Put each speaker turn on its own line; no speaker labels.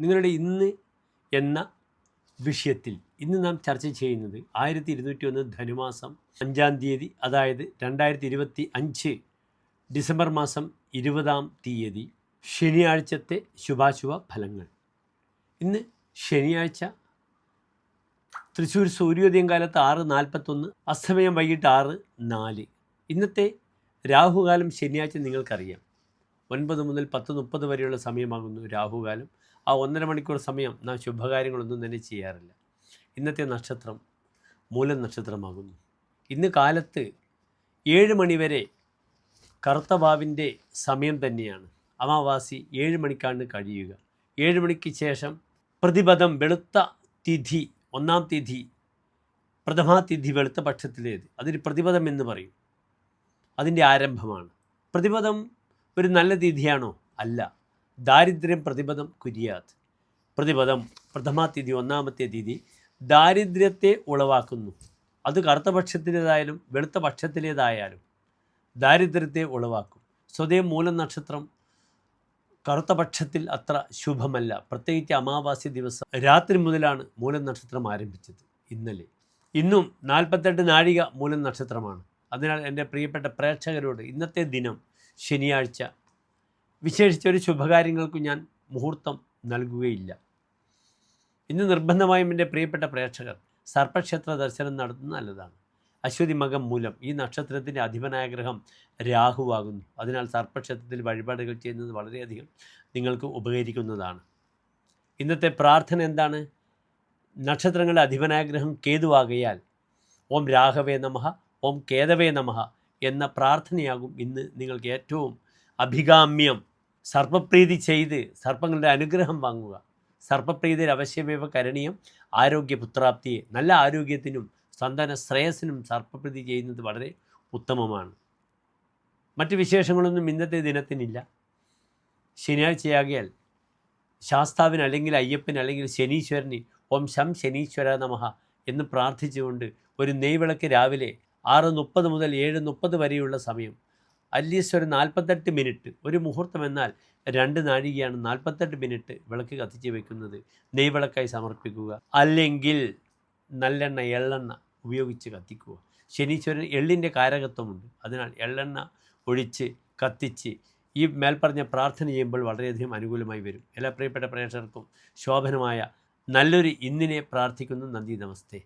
നിങ്ങളുടെ ഇന്ന് എന്ന വിഷയത്തിൽ ഇന്ന് നാം ചർച്ച ചെയ്യുന്നത് ആയിരത്തി ഇരുന്നൂറ്റി ഒന്ന് ധനുമാസം അഞ്ചാം തീയതി അതായത് രണ്ടായിരത്തി ഇരുപത്തി അഞ്ച് ഡിസംബർ മാസം ഇരുപതാം തീയതി ശനിയാഴ്ചത്തെ ശുഭാശുഭ ഫലങ്ങൾ. ഇന്ന് ശനിയാഴ്ച തൃശ്ശൂർ സൂര്യോദയം കാലത്ത് ആറ് നാൽപ്പത്തൊന്ന് അസ്തമയം വൈകിട്ട് ആറ് നാല്. ഇന്നത്തെ രാഹുകാലം ശനിയാഴ്ച നിങ്ങൾക്കറിയാം. ഒൻപത് മുതൽ പത്ത് മുപ്പത് വരെയുള്ള സമയമാകുന്നു രാഹുകാലം. ആ ഒന്നര മണിക്കൂർ സമയം നാം ശുഭകാര്യങ്ങളൊന്നും തന്നെ ചെയ്യാറില്ല. ഇന്നത്തെ നക്ഷത്രം മൂലം നക്ഷത്രമാകുന്നു. ഇന്ന് കാലത്ത് ഏഴ് മണിവരെ കറുത്ത വാവിന്റെ സമയം തന്നെയാണ്. അമാവാസി ഏഴ് മണിക്കാണ് കഴിയുക. ഏഴ് മണിക്ക് ശേഷം പ്രതിപദം വെളുത്ത തിഥി ഒന്നാം തിഥി പ്രഥമാ തിഥി വെളുത്ത പക്ഷത്തിലേത്. അതിന് പ്രതിപദം എന്ന് പറയും. അതിന്റെ ആരംഭമാണ്. പ്രതിപദം ഒരു നല്ല തിഥിയാണോ? അല്ല. ദാരിദ്ര്യം പ്രതിപദം കുര്യാത് പ്രതിപദം പ്രഥമാ തീയതി ഒന്നാമത്തെ തീയതി ദാരിദ്ര്യത്തെ ഉളവാക്കുന്നു. അത് കറുത്ത പക്ഷത്തിലേതായാലും വെളുത്ത പക്ഷത്തിലേതായാലും ദാരിദ്ര്യത്തെ ഉളവാക്കും. സ്വതേ മൂല നക്ഷത്രം കറുത്ത പക്ഷത്തിൽ അത്ര ശുഭമല്ല. പ്രത്യേകിച്ച് അമാവാസ്യ ദിവസം രാത്രി മുതലാണ് മൂലം നക്ഷത്രം ആരംഭിച്ചത് ഇന്നലെ. ഇന്നും നാൽപ്പത്തെട്ട് നാഴിക മൂലം നക്ഷത്രമാണ്. അതിനാൽ എന്റെ പ്രിയപ്പെട്ട പ്രേക്ഷകരോട് ഇന്നത്തെ ദിനം ശനിയാഴ്ച വിശേഷിച്ചൊരു ശുഭകാര്യങ്ങൾക്കും ഞാൻ മുഹൂർത്തം നൽകുകയില്ല. ഇന്ന് നിർബന്ധമായും എന്റെ പ്രിയപ്പെട്ട പ്രേക്ഷകർ സർപ്പക്ഷേത്ര ദർശനം നടത്തുന്നത് നല്ലതാണ്. അശ്വതി മകം മൂലം ഈ നക്ഷത്രത്തിന്റെ അധിപനായ ഗ്രഹം രാഹുവാകുന്നു. അതിനാൽ സർപ്പക്ഷേത്രത്തിൽ വഴിപാടുകൾ ചെയ്യുന്നത് വളരെയധികം നിങ്ങൾക്ക് ഉപകരിക്കുന്നതാണ്. ഇന്നത്തെ പ്രാർത്ഥന എന്താണ്? നക്ഷത്രങ്ങളുടെ അധിപനായ ഗ്രഹം കേതുവാകയാൽ ഓം രാഘവേ നമഹ ഓം കേതവേ നമഹ എന്ന പ്രാർത്ഥനയാകും ഇന്ന് നിങ്ങൾക്ക് ഏറ്റവും അഭികാമ്യം. സർപ്പപ്രീതി ചെയ്ത് സർപ്പങ്ങളുടെ അനുഗ്രഹം വാങ്ങുക. സർപ്പപ്രീതിയിൽ അവശ്യമേവ കരണീയം. ആരോഗ്യപുത്രാപ്തിയെ. നല്ല ആരോഗ്യത്തിനും സന്താന ശ്രേയസിനും സർപ്പപ്രീതി ചെയ്യുന്നത് വളരെ ഉത്തമമാണ്. മറ്റ് വിശേഷങ്ങളൊന്നും ഇന്നത്തെ ദിനത്തിനില്ല. ശനിയാഴ്ചയാകിയാൽ ശാസ്താവിന് അല്ലെങ്കിൽ അയ്യപ്പന് അല്ലെങ്കിൽ ശനീശ്വരന് ഓം ശം ശനീശ്വര നമഹ എന്ന് പ്രാർത്ഥിച്ചുകൊണ്ട് ഒരു നെയ്വിളക്ക് രാവിലെ ആറ് മുപ്പത് മുതൽ ഏഴ് മുപ്പത് വരെയുള്ള സമയം അറ്റ്ലീസ്റ്റ് ഒരു നാൽപ്പത്തെട്ട് മിനിറ്റ് ഒരു മുഹൂർത്തം എന്നാൽ രണ്ട് നാഴികയാണ് നാൽപ്പത്തെട്ട് മിനിറ്റ് വിളക്ക് കത്തിച്ച് വെക്കുന്നത്. നെയ്വിളക്കായി സമർപ്പിക്കുക. അല്ലെങ്കിൽ നല്ലെണ്ണ എള്ളെണ്ണ ഉപയോഗിച്ച് കത്തിക്കുക. ശനീശ്വരൻ എള്ളിന്റെ കാരകത്വമുണ്ട്. അതിനാൽ എള്ളെണ്ണ ഒഴിച്ച് കത്തിച്ച് ഈ മേൽപ്പറഞ്ഞ പ്രാർത്ഥന ചെയ്യുമ്പോൾ വളരെയധികം അനുകൂലമായി വരും. എല്ലാ പ്രിയപ്പെട്ട പ്രേക്ഷകർക്കും ശോഭനമായ നല്ലൊരു ഇന്നിനെ പ്രാർത്ഥിക്കുന്നു. നന്ദി നമസ്തേ.